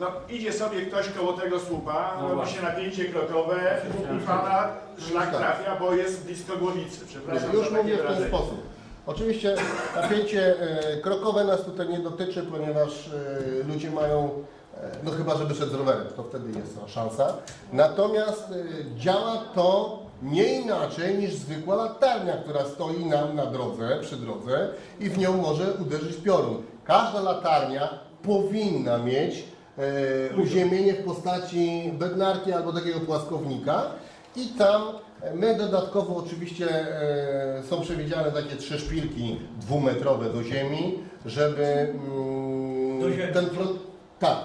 No idzie sobie ktoś koło tego słupa, No robi właśnie. się napięcie krokowe i pana szlak Tak. trafia, bo jest blisko głowicy. Przepraszam Już za takie mówię w ten wyrażenie. sposób. Oczywiście napięcie e, krokowe nas tutaj nie dotyczy, ponieważ e, ludzie mają, e, no chyba że wyszedł z rowerem, to wtedy jest szansa. Natomiast e, działa to nie inaczej niż zwykła latarnia, która stoi nam na drodze, przy drodze i w nią może uderzyć piorun. Każda latarnia powinna mieć uziemienie w postaci bednarki albo takiego płaskownika i tam e, my dodatkowo oczywiście e, są przewidziane takie trzy szpilki dwumetrowe do ziemi, żeby mm, ten pro, tak,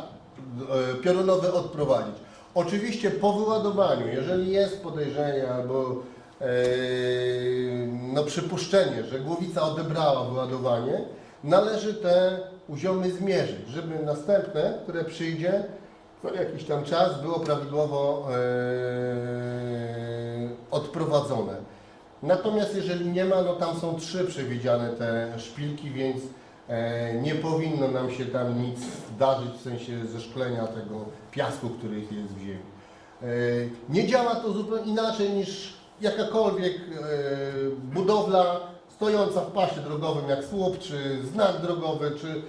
e, piorunowy odprowadzić. Oczywiście po wyładowaniu, jeżeli jest podejrzenie albo e, no, przypuszczenie, że głowica odebrała wyładowanie, należy te uziomy zmierzyć, żeby następne, które przyjdzie, co jakiś tam czas było prawidłowo e, odprowadzone. Natomiast jeżeli nie ma, no tam są trzy przewidziane te szpilki, więc e, nie powinno nam się tam nic zdarzyć w sensie zeszklenia tego piasku, który jest w ziemi. E, nie działa to zupełnie inaczej niż jakakolwiek budowla stojąca w pasie drogowym, jak słup, czy znak drogowy, czy,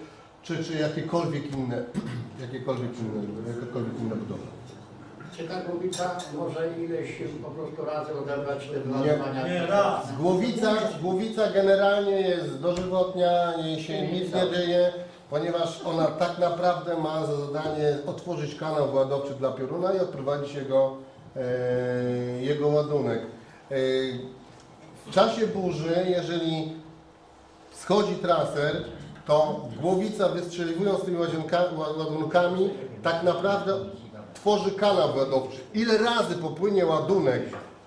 czy, czy jakiekolwiek inne, jakiekolwiek inne, jakakolwiek inna budowla. Czy ta głowica może ileś po prostu razy odebrać te wyładowania? Nie, raz. Głowica, głowica generalnie jest dożywotnia, jej się nic nie dzieje, ponieważ ona tak naprawdę ma za zadanie otworzyć kanał ładowczy dla pioruna i odprowadzić jego, e, jego ładunek. E, w czasie burzy, jeżeli schodzi traser, to głowica wystrzeliwując tymi ładunkami tak naprawdę tworzy kanał ładowczy. Ile razy popłynie ładunek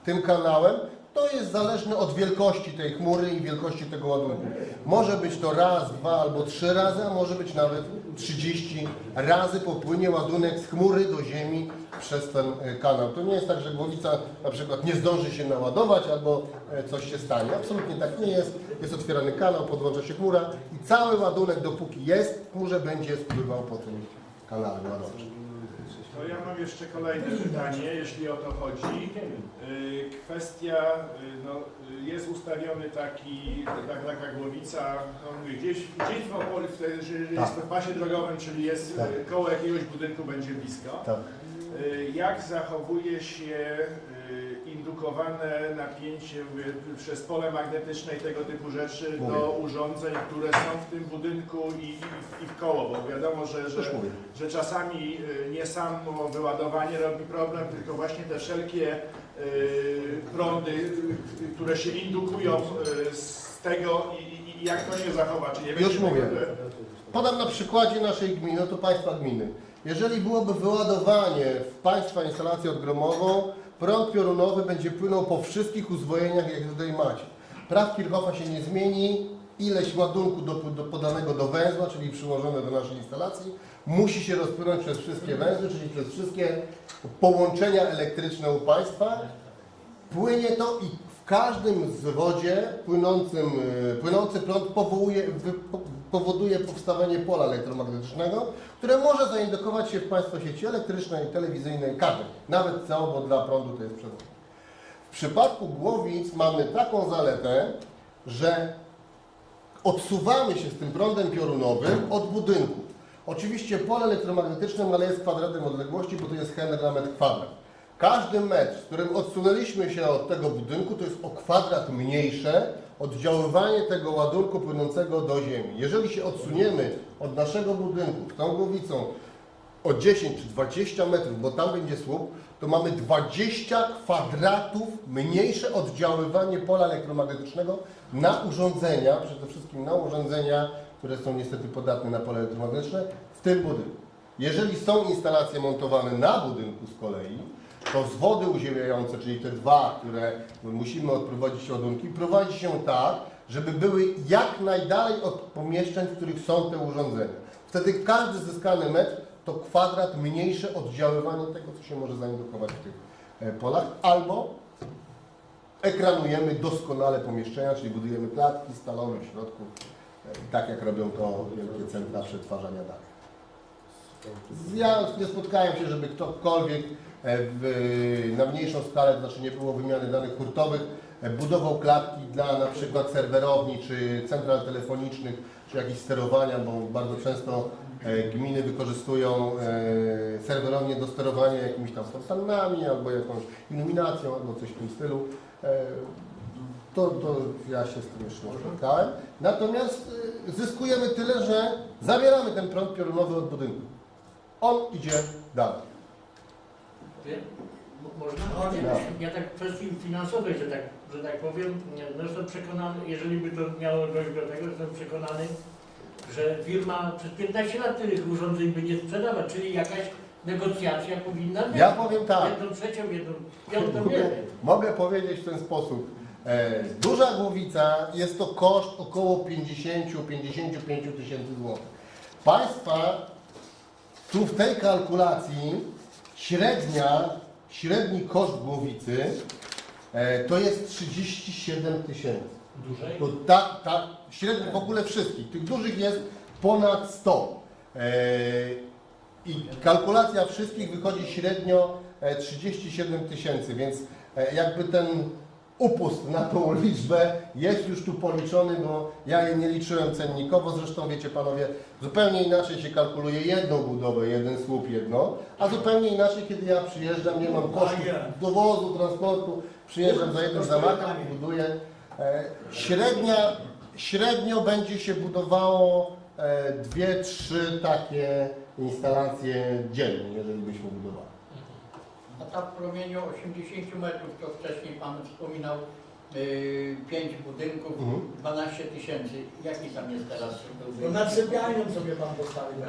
tym kanałem, to jest zależne od wielkości tej chmury i wielkości tego ładunku. Może być to raz, dwa albo trzy razy, a może być nawet 30 razy popłynie ładunek z chmury do ziemi przez ten e, kanał. To nie jest tak, że głowica na przykład nie zdąży się naładować albo e, coś się stanie. Absolutnie tak nie jest. Jest otwierany kanał, podłącza się chmura i cały ładunek, dopóki jest w chmurze, będzie spływał po tym kanale ładowczym. To ja mam jeszcze kolejne pytanie, jeśli o to chodzi. Y, Kwestia, y, no, y, jest ustawiony taki, tak, taka głowica, no mówię, gdzieś, gdzieś w Opolu, w jest Tak. w pasie drogowym, czyli jest y, Tak. koło jakiegoś budynku będzie blisko. Tak. Y, Jak zachowuje się y, indukowane napięcie przez pole magnetyczne i tego typu rzeczy do urządzeń, które są w tym budynku i, i, w- koło? Bo wiadomo, że, że, że czasami y, nie samo wyładowanie robi problem, tylko właśnie te wszelkie prądy, które się indukują z tego i, i, jak to się zachowa. Czy nie Już będzie mówię. Podam na przykładzie naszej gminy, no to Państwa gminy. Jeżeli byłoby wyładowanie w Państwa instalację odgromową, prąd piorunowy będzie płynął po wszystkich uzwojeniach, jak tutaj macie. Praw Kirchhoffa się nie zmieni, ileś ładunku do, do podanego do węzła, czyli przyłożone do naszej instalacji, musi się rozpłynąć przez wszystkie węzły, czyli przez wszystkie połączenia elektryczne u Państwa. Płynie to i w każdym zwodzie płynącym, y, płynący prąd powołuje, powoduje powstawanie pola elektromagnetycznego, które może zaindukować się w Państwa sieci elektrycznej, telewizyjnej, każdej, nawet CO, bo dla prądu to jest przewodnik. W przypadku głowic mamy taką zaletę, że odsuwamy się z tym prądem piorunowym od budynku. Oczywiście pole elektromagnetyczne maleje z kwadratem odległości, bo to jest Henry na metr kwadrat. Każdy metr, z którym odsunęliśmy się od tego budynku, to jest o kwadrat mniejsze oddziaływanie tego ładunku płynącego do ziemi. Jeżeli się odsuniemy od naszego budynku z tą głowicą o 10 czy 20 metrów, bo tam będzie słup, to mamy 20 kwadratów mniejsze oddziaływanie pola elektromagnetycznego na urządzenia, przede wszystkim na urządzenia, które są niestety podatne na pole elektromagnetyczne, w tym budynku. Jeżeli są instalacje montowane na budynku z kolei, to zwody uziemiające, czyli te dwa, które musimy odprowadzić ładunki, prowadzi się tak, żeby były jak najdalej od pomieszczeń, w których są te urządzenia. Wtedy każdy zyskany metr to kwadrat mniejsze oddziaływanie tego, co się może zaindukować w tych e, polach, albo ekranujemy doskonale pomieszczenia, czyli budujemy klatki stalowe w środku, e, tak jak robią to wielkie centra przetwarzania danych. Ja nie spotkałem się, żeby ktokolwiek w, na mniejszą skalę, to znaczy nie było wymiany danych hurtowych, e, budował klatki dla na przykład serwerowni, czy central telefonicznych, czy jakichś sterowania, bo bardzo często e, gminy wykorzystują e, serwerownie do sterowania jakimiś tam fontannami, albo jakąś iluminacją, albo coś w tym stylu. E, To, to ja się z tym jeszcze nie spotkałem. Natomiast zyskujemy tyle, że zabieramy ten prąd piorunowy od budynku. On idzie dalej. Można? No. Ja tak kwestii finansowej, że tak, że tak powiem, nie, no jestem przekonany, jeżeli by to miało dojść do tego, jestem przekonany, że firma przez 15 lat tych urządzeń by nie sprzedała, czyli jakaś negocjacja powinna być. Ja powiem tak. Jedną trzecią, jedną piątą, Mogę, mogę powiedzieć w ten sposób. E, duża głowica jest to koszt około 50-55 tysięcy złotych. Państwa tu w tej kalkulacji średnia, średni koszt głowicy e, to jest 37 tysięcy. Dłużej? To tak, tak, średnio w ogóle wszystkich. Tych dużych jest ponad 100. E, I kalkulacja wszystkich wychodzi średnio e, 37 tysięcy, więc e, jakby ten upust na tą liczbę. Jest już tu policzony, bo ja jej nie liczyłem cennikowo, zresztą wiecie panowie, zupełnie inaczej się kalkuluje jedną budowę, jeden słup, jedno, a zupełnie inaczej, kiedy ja przyjeżdżam, nie mam kosztów dowozu, transportu, przyjeżdżam za jednym zamachem i buduję. E, Średnia, średnio będzie się budowało e, dwie, trzy takie instalacje dziennie, jeżeli byśmy budowali. A ta w promieniu 80 metrów, to wcześniej Pan wspominał, yy, 5 budynków, Mhm. 12 tysięcy. Jaki tam jest teraz? No nad sypialnią sobie pan postawił.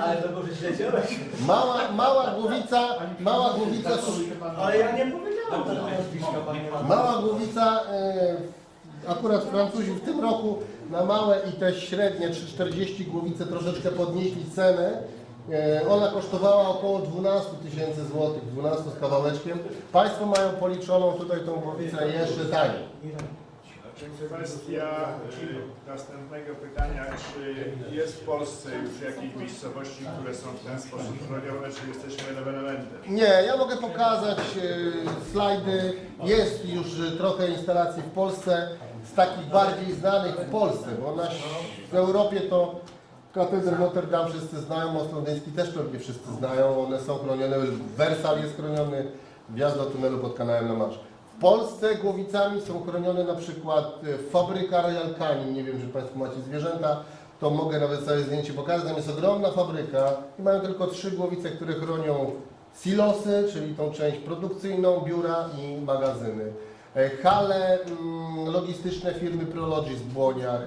Ale to może źle działać. Mała, mała głowica, mała głowica, Ale ja nie powiedziałem tego nazwiska panie mała głowica, e, akurat Francuzi w tym roku na małe i te średnie 340 głowice troszeczkę podnieśli cenę. E, Ona kosztowała około 12 tysięcy złotych, 12 z kawałeczkiem. Państwo mają policzoną tutaj tą głowicę jeszcze taniej. Kwestia y, następnego pytania, czy jest w Polsce już jakieś miejscowości, które są w ten sposób chronione, czy jesteśmy elementem? Nie, ja mogę pokazać e, slajdy. Jest już e, trochę instalacji w Polsce, z takich bardziej znanych w Polsce, bo na, w Europie to katedrę Notre Dame wszyscy znają, most londyński też pewnie wszyscy znają, one są chronione, Wersal jest chroniony, wjazd do tunelu pod kanałem La Manche. W Polsce głowicami są chronione na przykład e, fabryka Royal Canin, nie wiem, czy Państwo macie zwierzęta, to mogę nawet całe zdjęcie pokazać. Tam jest ogromna fabryka i mają tylko trzy głowice, które chronią silosy, czyli tą część produkcyjną, biura i magazyny. E, Hale mm, logistyczne firmy Prologis w Błoniach,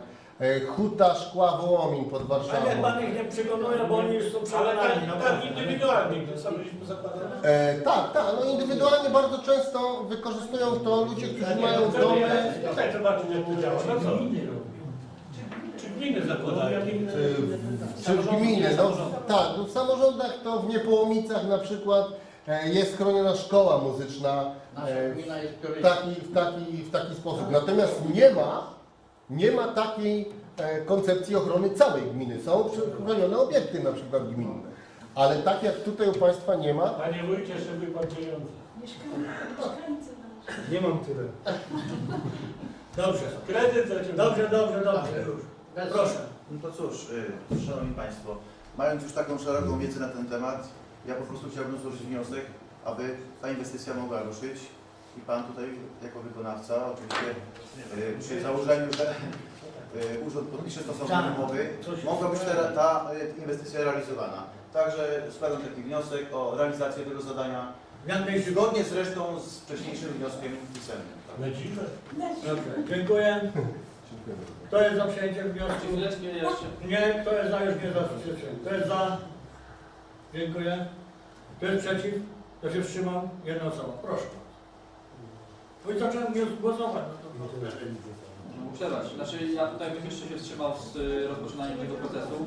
e, Huta Szkła Wołomin pod A niech Warszawą. pan ich nie przekonuje, bo oni już są Ale przekonani. tak, tak indywidualnie, to sam byliśmy zakładane. E, tak, tak, no indywidualnie bardzo często wykorzystują to ludzie, którzy mają domy. Tutaj zobaczyć jak to działa. No co? Czy gminy zakładają? e, Czy w gminy, no, tak, no w samorządach to w Niepołomicach na przykład e, jest chroniona szkoła muzyczna Nasza e, gmina jest w taki, w taki, w taki sposób. Natomiast nie ma, nie ma takiej e, koncepcji ochrony całej gminy. Są chronione obiekty na przykład gminne. Ale tak jak tutaj u Państwa nie ma, Panie wójcie, żeby pan pieniądze. Nie mam tyle. Dobrze, Kredyt dobrze, dobrze, dobrze. Proszę. No to cóż, y, Szanowni Państwo, mając już taką szeroką wiedzę na ten temat, ja po prostu chciałbym złożyć wniosek, aby ta inwestycja mogła ruszyć i Pan tutaj jako wykonawca oczywiście y, przy założeniu, że y, urząd podpisze stosowne umowy, mogła być ta, ta y, inwestycja realizowana. Także składam taki wniosek o realizację tego zadania, zgodnie zresztą z wcześniejszym wnioskiem pisemnym. Lecimy. Dobrze, dziękuję. Kto jest za przyjęciem wniosku? Nie, kto jest za, już nie za przyjęciem. Kto jest za? Dziękuję. Kto jest przeciw? Kto się wstrzymał? Jedna osoba. Proszę. Bo i zacząłem nie głosować. No to, No, Przerwać. Znaczy ja tutaj bym jeszcze się wstrzymał z y, rozpoczynaniem tego procesu.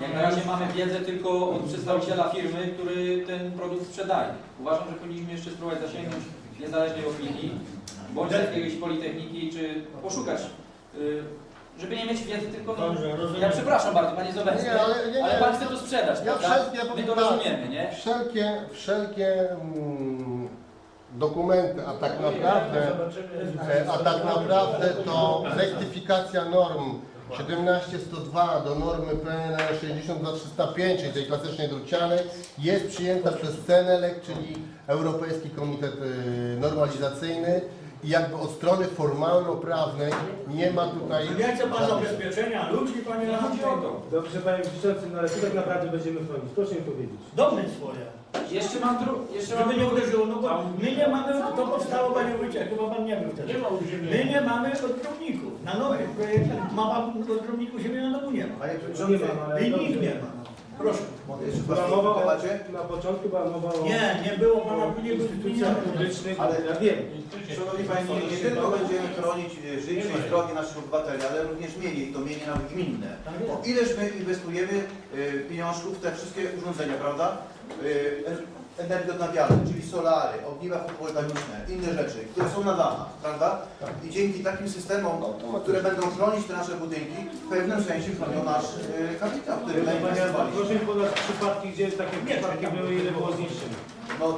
Jak na razie mamy wiedzę tylko od przedstawiciela firmy, który ten produkt sprzedaje. Uważam, że powinniśmy jeszcze spróbować zasięgnąć niezależnej opinii, bądź z jakiejś politechniki, czy poszukać y, żeby nie mieć wiedzy tylko... No, Dobrze, rozumiem. ja przepraszam bardzo, Panie Zobecki, Nie, ale nie, nie. ale Pan chce to sprzedać, Ja prawda? wszelkie, ja My to tak. rozumiemy, nie? Wszelkie, wszelkie mm, dokumenty, a tak naprawdę, e, a tak naprawdę to rektyfikacja norm 17102 do normy PNL 62305, czyli tej klasycznej drucianej, jest przyjęta przez CENELEK, czyli Europejski Komitet y, Normalizacyjny i jakby od strony formalno-prawnej nie ma tutaj... Nie chce Pan zabezpieczenia ludzi, Panie to. Dobrze, panie przewodniczący, no ale co tak naprawdę będziemy chronić? Proszę mi powiedzieć. Domy swoje. Jeszcze mam dru... jeszcze mam... Żeby nie uderzyło, no bo my nie mamy, to powstało Panie Wójcie, chyba Pan nie był wtedy. Nie ma My nie mamy odkrowników. Na nowych projektach ma Pan odkrowników ziemi na domu nie ma. Panie Nie Przewodniczący, I nikt nie ma. Proszę. mogę jeszcze Była Was mowa macie? o, na początku była mowa o, Nie, nie było Pana, nie było instytucjach publicznych, Ale- ja wiem. Szanowni Państwo, nie tylko będziemy chronić e, życie i zdrowie naszych obywateli, ale również mieli, i to mieli nawet gminne. Tak Bo ileż my inwestujemy e, pieniążków w te wszystkie urządzenia, prawda? E, Energie odnawialne, czyli solary, ogniwa fotowoltaiczne, inne rzeczy, które są na dachach, prawda? I dzięki takim systemom, które będą chronić te nasze budynki, w pewnym sensie chronią nasz e, kapitał, który inwestowaliśmy. proszę mi podać przypadki, gdzie takie przypadki były, ile było zniszczeń. No,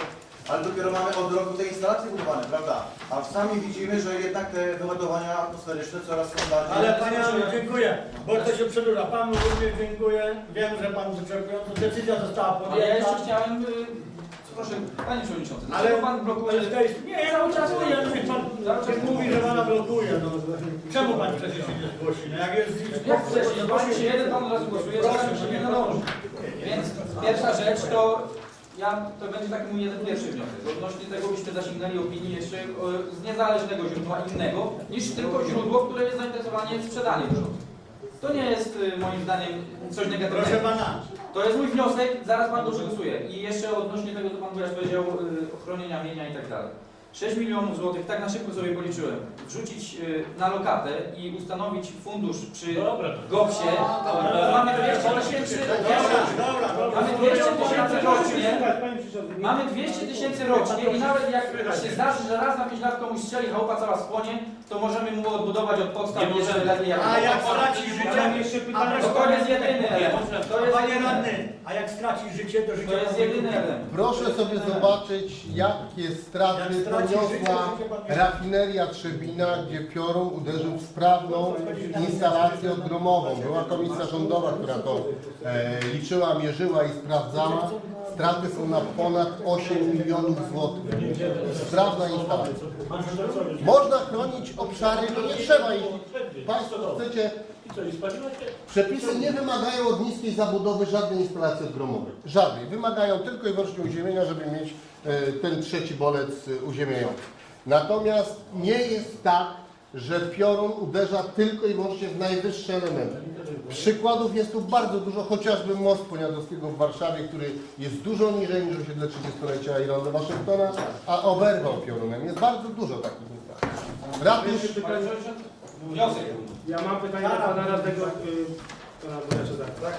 ale dopiero mamy od roku te instalacje budowane, prawda? A sami widzimy, że jednak te wyładowania atmosferyczne coraz są bardziej... Ale Panie, dziękuję, bo to się przedłuża. Panu również dziękuję. Wiem, że Pan wyczerpująco. Decyzja została Ale ja jeszcze podjęta. chciałem... y, Proszę, Panie Przewodniczący, Ale Pan blokuje... jest, nie, ja cały czas mówię, niech Pan mówi, że Pana blokuje. No. Czemu Pan przecież się nie zgłosi? No jak jest... Jak wcześniej, zgłosił się jeden, Pan od razu głosuje, zaraz się nie nadąży. Więc pierwsza rzecz to... Ja, to będzie taki mój jeden pierwszy wniosek. Odnośnie tego byśmy zasięgnęli opinii jeszcze e, z niezależnego źródła innego, niż tylko źródło, które jest zainteresowanie sprzedaniem urządzeń. To nie jest y, moim zdaniem coś Proszę negatywnego. Pana, To jest mój wniosek, zaraz Pan przegłosuje. I jeszcze odnośnie tego, co Pan powiedział, y, ochronienia mienia i tak dalej. 6 milionów złotych, tak na szybko sobie policzyłem, wrzucić y, na lokatę i ustanowić fundusz przy Dobra, GOPS-ie, to mamy 200 tysięcy. Mamy 200 tysięcy rocznie, nie- mamy 200 tysięcy rocznie i nawet jak się zdarzy, że raz na 5 lat komuś strzeli, chałupa cała spłonie, to możemy mu odbudować od podstaw jeżeli lepiej jak A jak straci życie? jeszcze pytanie. To to jest jedyny element. To jest Panie jedyny, radny, a jak straci życie, to życie... to jest jedyny element. Proszę sobie zobaczyć, jakie straty Nie- rafineria Trzebina, gdzie piorun uderzył w sprawną instalację odgromową. Była komisja rządowa, która to e, liczyła, mierzyła i sprawdzała. Straty są na ponad 8 milionów złotych. Sprawna instalacja. Można chronić obszary, no nie trzeba, jeśli Państwo chcecie? Przepisy nie wymagają od niskiej zabudowy żadnej instalacji odgromowej. Żadnej. Wymagają tylko i wyłącznie uziemienia, żeby mieć ten trzeci bolec e, uziemiający. Natomiast nie jest tak, że piorun uderza tylko i wyłącznie w najwyższe elementy. Przykładów jest tu bardzo dużo, chociażby most Poniatowskiego w Warszawie, który jest dużo niżej niż osiedle 30-lecia Irlandy Waszyngtona, a oberwał piorunem. Jest bardzo dużo takich instalacji. Ratusz wniosek. Ja mam pytanie do pana radnego, y, pana tak?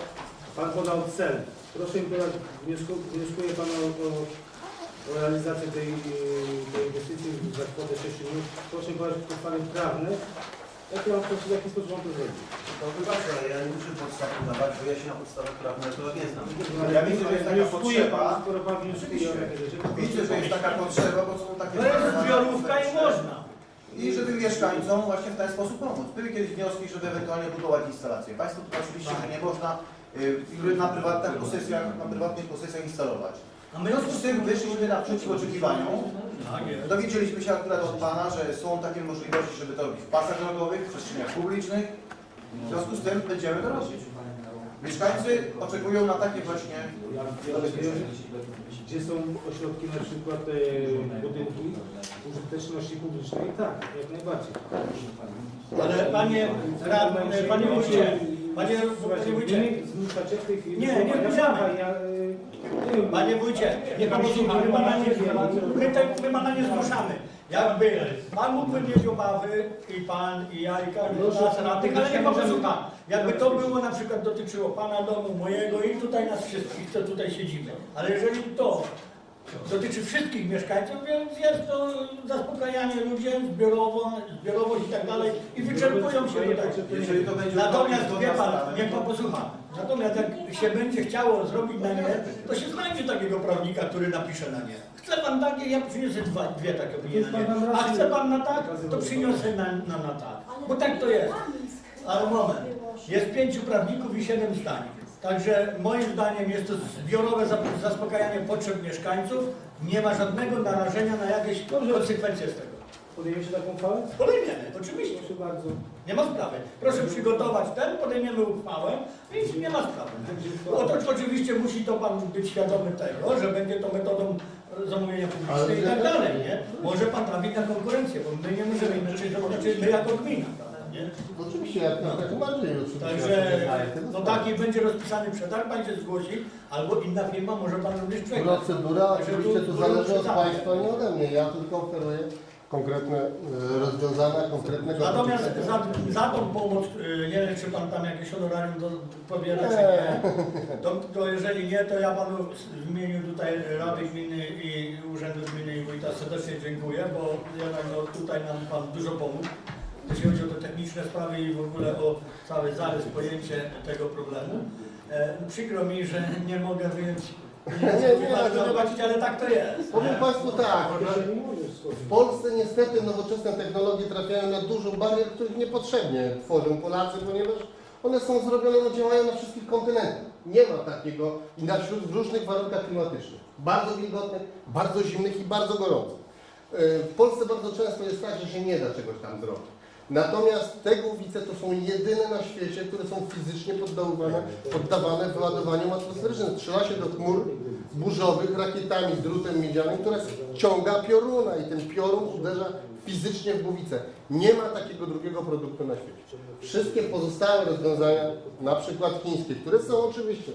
Pan podał cel. Proszę mi podać, wniosku, wnioskuje pan o, o realizację tej, tej inwestycji za kwotę 6 minut. Proszę podać podstawy prawne. Jakie mam w jaki sposób mam to zrobić? To wybaczę, ale ja nie muszę podstaw podawać, bo ja się na podstawach prawnych to nie znam. Ale Ja widzę, że jest taka potrzeba, skoro pan wnioskuje o takie rzeczy. to widzę, że jest taka potrzeba, bo są takie... To jest zbiorówka i można. I żeby mieszkańcom właśnie w ten sposób pomóc. Były kiedyś wnioski, żeby ewentualnie budować instalacje. Państwo tu oczywiście, że nie można y, na prywatnych posesjach, na prywatnych posesjach instalować. A W związku z tym wyszliśmy naprzeciw oczekiwaniom. Tak. Dowiedzieliśmy się akurat od Pana, że są takie możliwości, żeby to robić w pasach drogowych, w przestrzeniach publicznych. W związku z tym będziemy to robić. Mieszkańcy oczekują na takie właśnie gdzie są ośrodki na przykład e, budynki użyteczności publicznej? Tak, jak najbardziej. Ale panie radny, panie wójcie, panie, Słuchajcie, panie wójcie, zmuszacie w tej chwili. Nie, nie prawa. Ja, e, nie wiem, panie wójcie, nie pan my pana nie, my, te, my pana nie zmuszamy. Jakby pan mógłby mieć obawy i pan, i ja, i każdy z nas radnych, ale nie pan posłucha. Jakby to było na przykład dotyczyło pana domu, mojego i tutaj nas wszystkich, co tutaj siedzimy. Ale jeżeli to dotyczy wszystkich mieszkańców, więc jest to zaspokajanie ludzi, zbiorowo, zbiorowość i tak dalej i wyczerpują się do tego. Natomiast to wie na pan, niech pan posłucha. Natomiast jak się będzie chciało zrobić na nie, to się znajdzie takiego prawnika, który napisze na nie. Chce pan takie, ja przyniosę dwa, dwie takie opinie na nie. A chce pan na tak, to przyniosę na, na, na tak. Bo tak to jest. Ale moment. Jest pięciu prawników i siedem zdań. Także moim zdaniem jest to zbiorowe zaspokajanie potrzeb mieszkańców. Nie ma żadnego narażenia na jakieś konsekwencje z tego. Podejmiecie taką uchwałę? Podejmiemy, oczywiście. Proszę bardzo. Nie ma sprawy. Proszę przygotować ten, podejmiemy uchwałę i nie ma sprawy. Otóż oczywiście musi to Pan być świadomy tego, że będzie to metodą zamówienia publicznego i tak dalej, nie? Może Pan trafić na konkurencję, bo my nie możemy inaczej znaczy my jako gmina, prawda, nie? Oczywiście, jak No. tak oczywiście. Także no taki będzie rozpisany przetarg, Pan się zgłosi, albo inna firma może Pan również przegrać. Procedura oczywiście tu- to tu zależy od. Państwa, nie ode mnie. Ja tylko oferuję konkretne e, rozwiązania, konkretnego Natomiast za, za tą pomoc, y, nie wiem czy Pan tam jakieś honorarium do, pobiera, czy nie, to, to jeżeli nie, to ja Panu w imieniu tutaj Rady Gminy i Urzędu Gminy i Wójta serdecznie dziękuję, bo jednak no, tutaj nam Pan dużo pomógł, jeśli chodzi o te techniczne sprawy i w ogóle o cały zarys, pojęcie tego problemu. E, przykro mi, że nie mogę wyjąć Nie, nie, ale- zobaczyć, ale tak to jest. Powiem Państwu tak, Nie możesz schodzić. w Polsce niestety nowoczesne technologie trafiają na dużo barier, których niepotrzebnie tworzą Polacy, ponieważ one są zrobione, no działają na wszystkich kontynentach. Nie ma takiego i na wśród w różnych warunkach klimatycznych. Bardzo wilgotnych, bardzo zimnych i bardzo gorących. Yy, W Polsce bardzo często jest tak, że się nie da czegoś tam zrobić. Natomiast te głowice to są jedyne na świecie, które są fizycznie poddawane, poddawane wyładowaniom atmosferycznym. Strzela się do chmur burzowych rakietami z drutem miedzianym, która ściąga pioruna i ten piorun uderza fizycznie w głowicę. Nie ma takiego drugiego produktu na świecie. Wszystkie pozostałe rozwiązania, na przykład chińskie, które są oczywiście,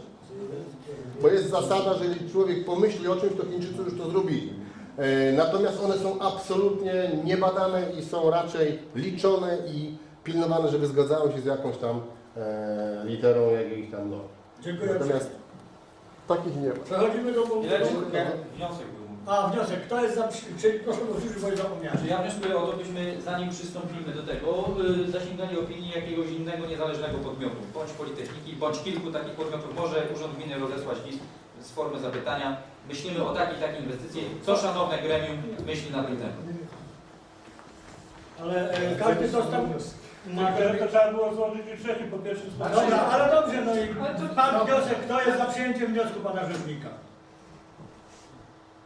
bo jest zasada, że jeżeli człowiek pomyśli o czymś, to Chińczycy już to zrobili. E, Natomiast one są absolutnie niebadane i są raczej liczone i pilnowane, żeby zgadzały się z jakąś tam e, literą jakiejś tam norm. Dziękuję. Natomiast takich nie ma. Przechodzimy do punktu. Ile wniosek był? A, wniosek. Kto jest za... przy- Czyli proszę powtórzyć, bo zapomniałem. Czy ja wnioskuję o to, byśmy zanim przystąpimy do tego, y, zasięgali opinii jakiegoś innego niezależnego podmiotu, bądź Politechniki, bądź kilku takich podmiotów. Może Urząd Gminy rozesłać list z formy zapytania. Myślimy o takiej takiej inwestycji. Co szanowne gremium myśli na ten temat? Ale e, każdy dostał... Ma, To trzeba było złożyć już wcześniej po pierwszym spotkaniu. Dobra, ale dobrze, no i pan wniosek, kto jest za przyjęciem wniosku pana rzecznika?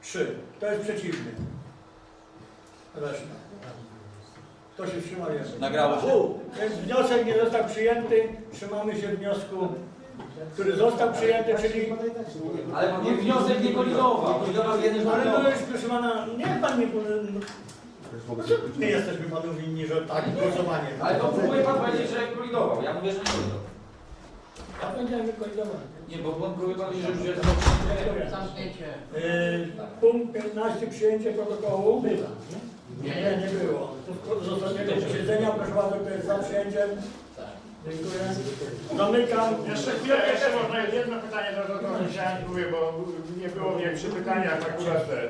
Trzy. Kto jest przeciwny? Reszta. Kto się wstrzymał jest? Nagrało się. Więc wniosek nie został przyjęty. Trzymamy się wniosku, który został przyjęty, czyli... Ale nie, wniosek nie kolidował. Kolidował jeden Ale no już proszę pana, nie pan nie... No, my jesteśmy panu winni, że tak głosowanie. Ale to próbuje pan powiedzieć, że kolidował. Ja mówię, że nie kolidował. Ja powiedziałem, że kolidowany. Nie, bo pan próbuje pan powiedzieć, że jest... Zamknięcie. Yy, Punkt 15. Przyjęcie protokołu. Bywa. Nie, nie, nie było. Z ostatniego posiedzenia, proszę bardzo, kto jest za przyjęciem? Dziękuję. Zamykam. Jeszcze chwilę, jeszcze można jedno pytanie do tego chciałem mówię, bo nie było mnie przy pytaniach akurat ten.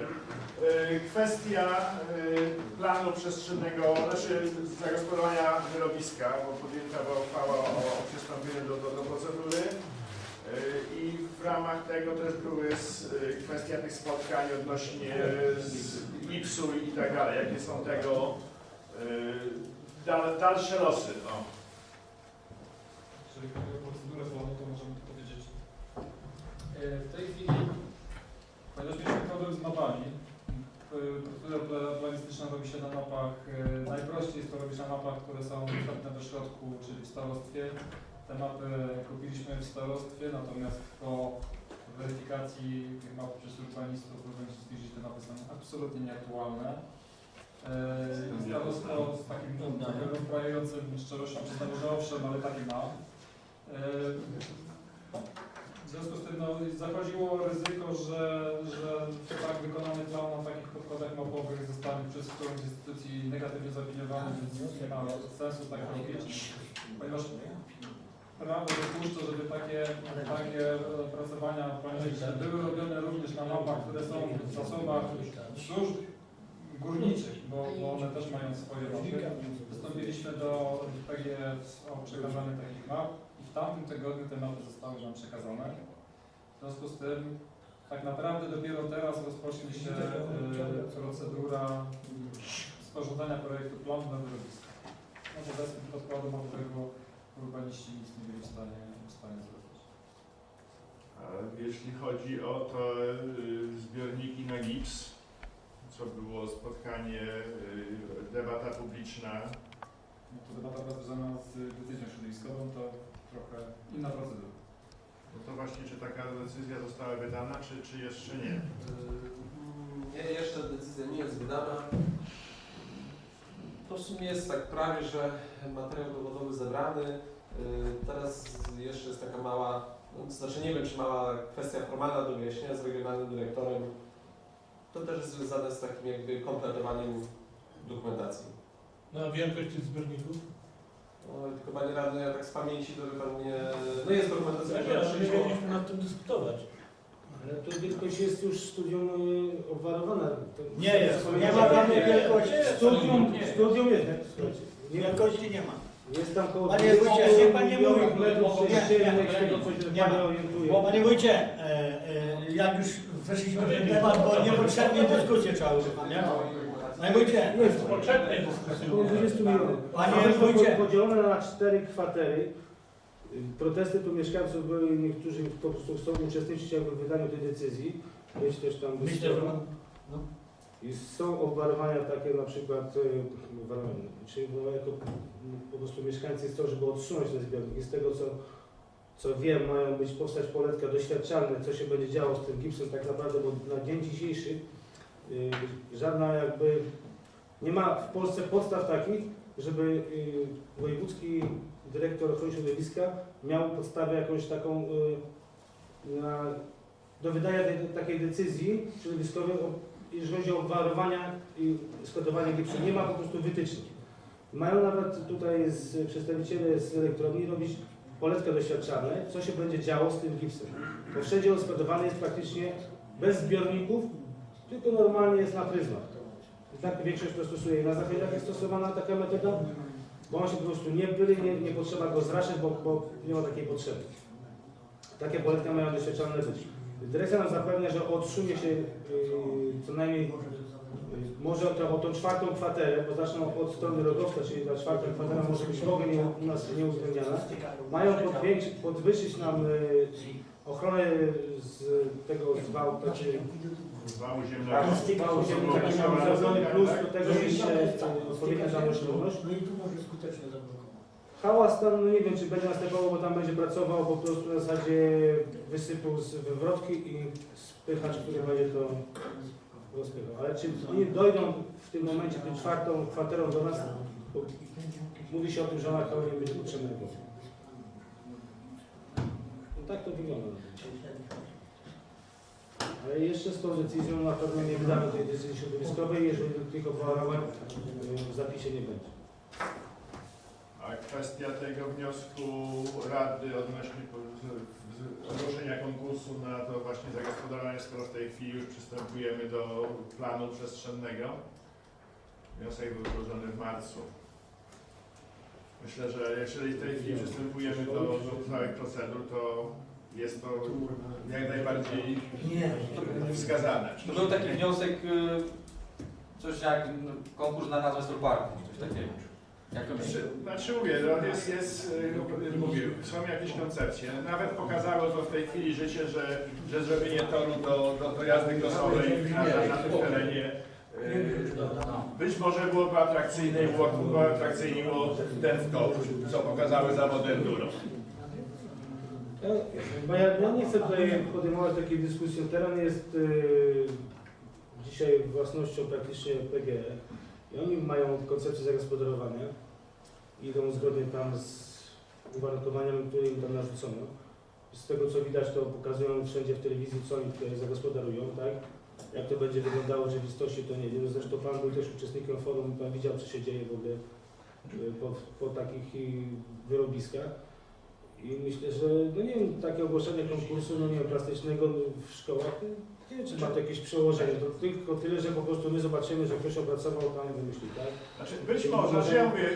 Y, Kwestia y, planu przestrzennego, znaczy zagospodarowania wyrobiska, bo podjęta była uchwała o, przystąpieniu do, do, do procedury. Y, I w ramach tego też były y, kwestia tych spotkań odnośnie z IPS-u i tak dalej. Jakie są tego dal, dalsze losy? No. Jeżeli chodzi o procedurę planu, to możemy to powiedzieć. E, W tej chwili, ponieważ mieliśmy problem z mapami, e, procedura pla- planistyczna robi się na mapach, e, najprościej jest to robić na mapach, które są dostępne do środku, czyli w starostwie. Te mapy kupiliśmy w starostwie, natomiast po weryfikacji tych map przez urbanistów, urzędnicy stwierdzili, że te mapy są absolutnie nieaktualne. E, Starostwo z takim trochę rozbrajającym szczerością przyznało, że owszem, ale takie ma. Związku z tym no, zachodziło ryzyko, że, że tak wykonany plan na takich podkładach mapowych zostanie przez którąś instytucji negatywnie zaopiniowany, więc nie ma sensu tak robić. Ponieważ prawo dopuszcza, żeby takie, takie opracowania były robione również na mapach, które są w zasobach służb górniczych, bo, bo one też mają swoje mapy. Wystąpiliśmy do PGS o przekazanie takich map w tamtym tygodniu te mapy zostały nam przekazane. W związku z tym tak naprawdę dopiero teraz rozpocznie się e, procedura sporządzania projektu planu na wyrobisko. No bo bez podkładu mapowego urbaniści nic nie byli w stanie, w stanie zrobić. A jeśli chodzi o to y, zbiorniki na gips, co było spotkanie, y, debata publiczna, No to debata związana z decyzją środowiskową, to trochę inna procedura. no to właśnie czy taka decyzja została wydana, czy, czy jeszcze nie? Nie, jeszcze decyzja nie jest wydana. To w sumie jest tak prawie, że materiał dowodowy zebrany. Yy, Teraz jeszcze jest taka mała, no, znaczy nie wiem czy mała kwestia formalna do wyjaśnienia z regionalnym dyrektorem. To też jest związane z takim jakby kompletowaniem dokumentacji. No a wielkość tych zbiorników? No, tylko panie radny, ja tak z pamięci to wie pan nie... No jest dokumentacja, Nie, która ale nie przyszła. nad tym dyskutować. Ale to wielkość jest już studium y, obwarowana. To- Nie jest, nie ma tam wielkości. Studium, studium jest, nie? Słuchajcie, nie- Wielkości nie ma. Jest tam koło Panie wójcie, niech pan nie mówi, metrów prześciennych, nie, z tego co się nie pan ma. orientuje. Bo panie wójcie, e, e, jak już weszliśmy w ten temat, bo niepotrzebnie dyskusję trzeba używać, nie? Panie wójcie, Jest Potrzebnej dyskusji. Około 20 milionów. Panie to wójcie. podzielone na cztery kwatery. Protesty tu mieszkańców były, niektórzy po prostu chcą uczestniczyć jakby w wydaniu tej decyzji. Być też tam Myślę, że mam- I są obwarowania takie na przykład, y, obwarowania, czyli no jako po prostu mieszkańcy chcą, żeby odsunąć ten zbiornik. I z tego co, co wiem, mają być powstać poletka doświadczalne, co się będzie działo z tym gipsem tak naprawdę, bo na dzień dzisiejszy żadna jakby, nie ma w Polsce podstaw takich, żeby y, wojewódzki dyrektor ochrony środowiska miał podstawę jakąś taką y, na, do wydania tej, takiej decyzji środowiskowej, jeżeli chodzi o obwarowania i składowanie gipsu. Nie ma po prostu wytycznych. Mają nawet tutaj z, przedstawiciele z elektrowni robić poletkę doświadczalne, co się będzie działo z tym gipsem. Bo wszędzie on składowany jest praktycznie bez zbiorników, tylko normalnie jest na pryzmach. Tak większość to stosuje. Na zachodzie jak jest stosowana taka metoda, bo on się po prostu nie byli, nie, nie potrzeba go zraszać, bo, bo nie ma takiej potrzeby. Takie poletki mają doświadczalne być. Dyrekcja nam zapewnia, że odsunie się yy, co najmniej yy, może o, o tą czwartą kwaterę, bo zaczną od strony Rogowska, czyli ta czwarta kwatera może być w ogóle nie, u nas nie uwzględniana. Mają podwyższyć nam yy, ochronę z tego zwału, znaczy Wału ziemnego. zwału ziemnego, taki mamy zrobiony plus do tego, odpowiednia zamożność. No i tu może skutecznie zablokować. Hałas tam, no nie wiem czy będzie następował, bo tam będzie pracował po prostu na zasadzie wysypu z wywrotki i spychacz, który będzie to rozpychał. Ale czy oni dojdą w tym momencie tym czwartą kwaterą do nas, bo mówi się o tym, że ona to nie będzie potrzebna. No tak to wygląda. Jeszcze z tą decyzją na pewno nie wydamy tej decyzji środowiskowej, jeżeli tych obwarowań y, w zapisie nie będzie. A kwestia tego wniosku Rady odnośnie ogłoszenia konkursu na to właśnie zagospodarowanie, skoro w tej chwili już przystępujemy do planu przestrzennego. Wniosek był złożony w marcu. Myślę, że jeżeli w tej chwili przystępujemy do, do całych procedur, to jest to jak najbardziej Nie. wskazane. To był taki wniosek, y, coś jak no, konkurs na nazwę Storparku, coś takiego. Jakąś, Znaczy, znaczy mówię, no jest, jest, y, mówię, są jakieś koncepcje. Nawet pokazało to w tej chwili życie, że, że zrobienie toru do, do, do jazdy krosowej na, na, tym terenie y, być może byłoby atrakcyjne i było, było atrakcyjnie było ten wkop, co pokazały zawody enduro. Ja, bo ja, ja nie chcę tutaj podejmować takiej dyskusji. Teren jest y, dzisiaj własnością praktycznie PGE i oni mają koncepcję zagospodarowania i idą zgodnie tam z uwarunkowaniami, które im tam narzucono. Z tego co widać, to pokazują wszędzie w telewizji, co oni zagospodarują, tak? Jak to będzie wyglądało w rzeczywistości, to nie wiem. Zresztą Pan był też uczestnikiem forum, Pan widział, co się dzieje w ogóle y, po, po takich y, wyrobiskach. I myślę, że, no nie wiem, takie ogłoszenie konkursu, no nie wiem, plastycznego w szkołach, nie wiem, czy ma to jakieś przełożenie. To tylko tyle, że po prostu my zobaczymy, że ktoś opracował tam i wymyślił, tak? Znaczy, być może, znaczy ja mówię,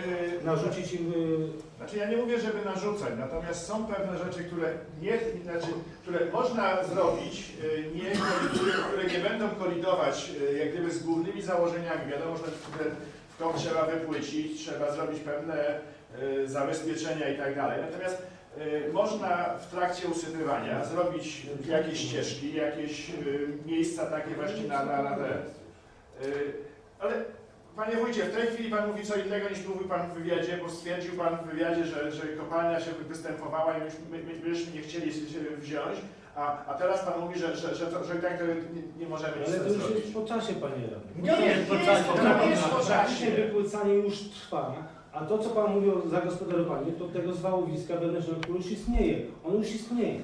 y, Narzucić im... y, Znaczy ja nie mówię, żeby narzucać, natomiast są pewne rzeczy, które nie, znaczy, które można zrobić, y, nie, które, które nie będą kolidować y, jak gdyby z głównymi założeniami. Wiadomo, że w kom trzeba wypłycić, trzeba zrobić pewne y, zabezpieczenia i tak dalej. Natomiast można w trakcie usypywania zrobić jakieś ścieżki, jakieś y, miejsca takie właśnie na, na, na te. y, Ale Panie wójcie, w tej chwili Pan mówi co innego niż mówił Pan w wywiadzie, bo stwierdził Pan w wywiadzie, że, że kopalnia się występowała i myśmy, my, my, myśmy nie chcieli się wziąć, a, a teraz Pan mówi, że, że, że, to, że i tak to nie, nie możemy Ale to już zrobić. jest po czasie, panie radny. Nie Nie czasie. jest po- to nie jest po czasie. wypłycanie już trwa, a to, co pan mówi o zagospodarowaniu, to tego zwałowiska wewnętrznego, które już istnieje. On już istnieje.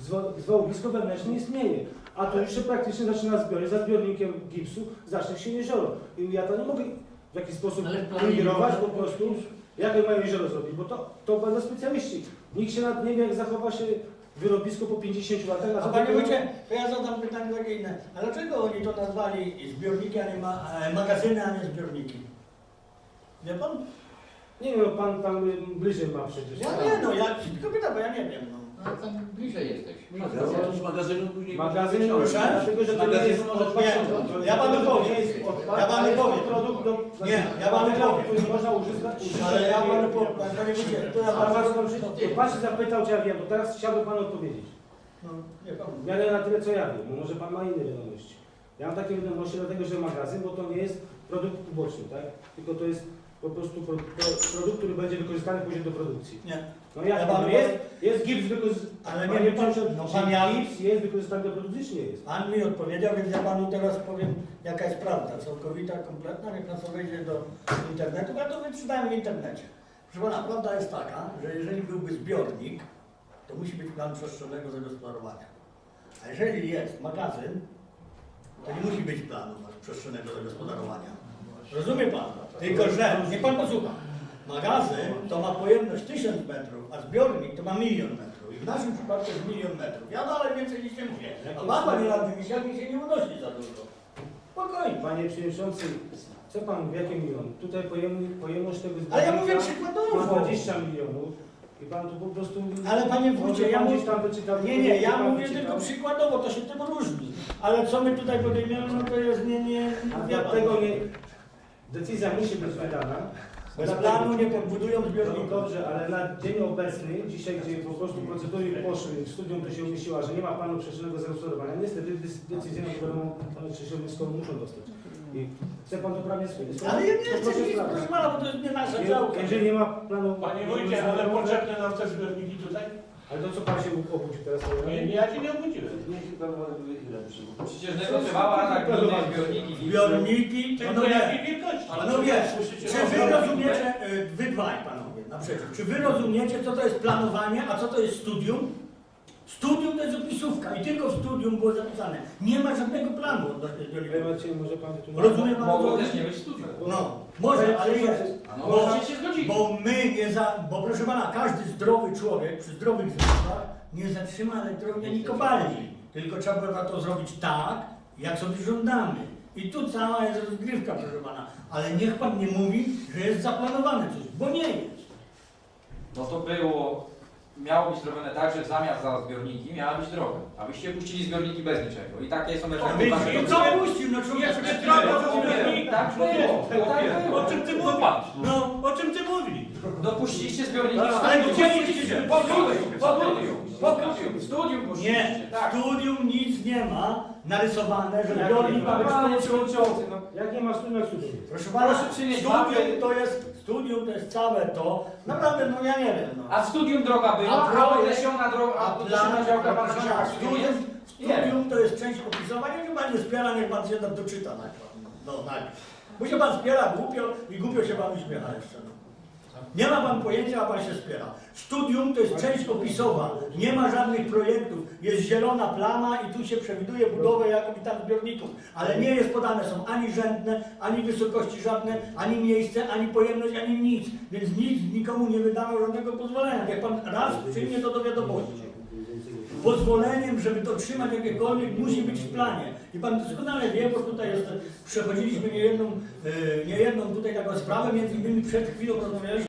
Zwa- Zwałowisko wewnętrzne istnieje. A to już się praktycznie zaczyna zbiory, za zbiornikiem gipsu zacznie się jezioro. I ja to nie mogę w jakiś sposób ingerować po prostu, jak mają jezioro zrobić, bo to, to będą specjaliści. Nikt się nad nie wie, jak zachowa się wyrobisko po 50 latach, A co panie wójcie, to ja zadam pytanie takie inne. A dlaczego oni to nazwali zbiorniki, a nie ma, e, magazyny, a nie zbiorniki? Wie pan? Nie wiem, no pan tam y, bliżej ma przecież. Ja nie no, ja się tylko pytam, bo ja nie wiem. No. Ale tam bliżej jesteś. Z magazynu później Magazyn proszę, dlatego że to nie Magazyn jest może. Nie, ja panu powiem. Ja panu powiem. Produkt do, Nie, ja panu powiem. który można używać. Ale ja panu powiem, panie wójcie, to ja pan, panu... pan, pan się zapytał, czy ja wiem, bo teraz chciałbym panu odpowiedzieć. No, nie pan. W miarę na tyle, co ja wiem, bo może pan ma inne wiadomości. Ja mam takie wiadomości dlatego, że magazyn, bo to nie jest produkt uboczny, tak? Tylko to jest po prostu pro, pro, produkt, który będzie wykorzystany później do produkcji. Nie. No jak Ja panu jest? Jest gips wykorzystany. Ale nie pan, no, no, pan pan ja- gips jest wykorzystany do produkcji, czy nie jest? Pan mi odpowiedział, więc ja panu teraz powiem, jaka jest prawda, całkowita, kompletna. Niech pan sobie wejdzie do internetu, ja to wyczytałem w internecie. Proszę pana, prawda jest taka, że jeżeli byłby zbiornik, to musi być plan przestrzennego zagospodarowania. A jeżeli jest magazyn, to nie musi być planu przestrzennego zagospodarowania. Rozumie pan? Tylko, że, niech pan posłucha. Magazyn to ma pojemność 1000 metrów, a zbiornik to ma milion metrów. I w naszym przypadku jest milion metrów. Ja dalej więcej nic nie mówię. A pan, panie radny Misiak, mi się nie unosi za dużo. Spokojnie. Panie Przewodniczący, co pan, w jakim milion? Tutaj pojemność, pojemność tego Ale ja mówię ma przykładowo. 20 milionów i pan tu po prostu... Ale panie wójcie, ja mówię... tam wyczytał... Nie, nie, ja mówię wyczytał. tylko przykładowo, to się tym różni. Ale co my tutaj podejmiemy, no to jest nie, nie, A dlatego nie... Decyzja musi być wydana. Bez planu nie podbudują zbiorników. dobrze, ale na dzień obecny, dzisiaj, gdzie po prostu procedury poszły, w studium to się umieściła, że nie ma planu przestrzennego zagospodarowania, niestety decyzję wiadomo, czy środowisko muszą dostać. I chce pan to prawnie swoje. Ale ja nie chcę nic, proszę pana, bo to jest nie nasza działka. Jeżeli nie ma planu... Panie wójcie, ale potrzebne nam te zbiorniki tutaj? Ale to co pan się obudził teraz? Nie, nie, ja się nie obudziłem. Przecież negocjowała Rada Gminy zbiorniki. Panowie, wielkości? panowie, Słyszycie? czy wy rozumiecie, y, wy dwaj panowie, naprzeciw, czy wy rozumiecie, co to jest planowanie, a co to jest studium? Studium to jest opisówka i tylko w studium było zapisane. Nie ma żadnego planu odnośnie Panie zbiorników. Macieju, może pan tu... Rozumie pan? Mogło co też chodzi? nie być studium. No, może, ale jest. No, Bo- się. Bo my nie za, bo proszę pana, każdy zdrowy człowiek przy zdrowych zmysłach nie zatrzyma elektrowni ani kopalni. Tylko trzeba było na to zrobić tak, jak sobie żądamy. I tu cała jest rozgrywka, proszę pana. Ale niech pan nie mówi, że jest zaplanowane coś, bo nie jest. No to było, miało być zrobione tak, że w zamian za zbiorniki miała być droga. A wyście puścili zbiorniki bez niczego. I takie są efekty I waszego co puścił, no człowiek droga drogo do zrobił. Tak było, tak było. O czym ty No mówisz? No, o czym ty mówisz? No puściliście zbiorniki w Ale studium. gdzie puściliście? W studium, w studium, w studium, Nie, puściliście, w tak. studium nic nie ma narysowane, że Jak zbiornik nie ma być Panie przewodniczący, no Jak nie ma studium, jak studium? Proszę pana, Proszę przynieść studium to jest, studium to jest całe to, naprawdę, no ja nie wiem, no. A w studium droga była, A a projekt- droga, a odlesiona działka pana proszę pana, studium, studium to jest część opisowania, niech pan nie spiera, niech pan się tam doczyta najpierw. No, najpierw. Bo się pan spiera głupio i głupio się pan uśmiecha jeszcze. No. Nie ma pan pojęcia, a pan się spiera. Studium to jest część opisowa. Nie ma żadnych projektów. Jest zielona plama i tu się przewiduje budowę jakoby tam zbiorników. Ale nie jest podane są ani rzędne, ani wysokości żadne, ani miejsce, ani pojemność, ani nic. Więc nic nikomu nie wydano żadnego pozwolenia. Jak pan raz przyjmie to do wiadomości. Pozwoleniem, żeby to trzymać jakiekolwiek, musi być w planie. I pan doskonale wie, bo tutaj jest, przechodziliśmy niejedną, e, niejedną tutaj taką sprawę, między innymi przed chwilą rozmawialiśmy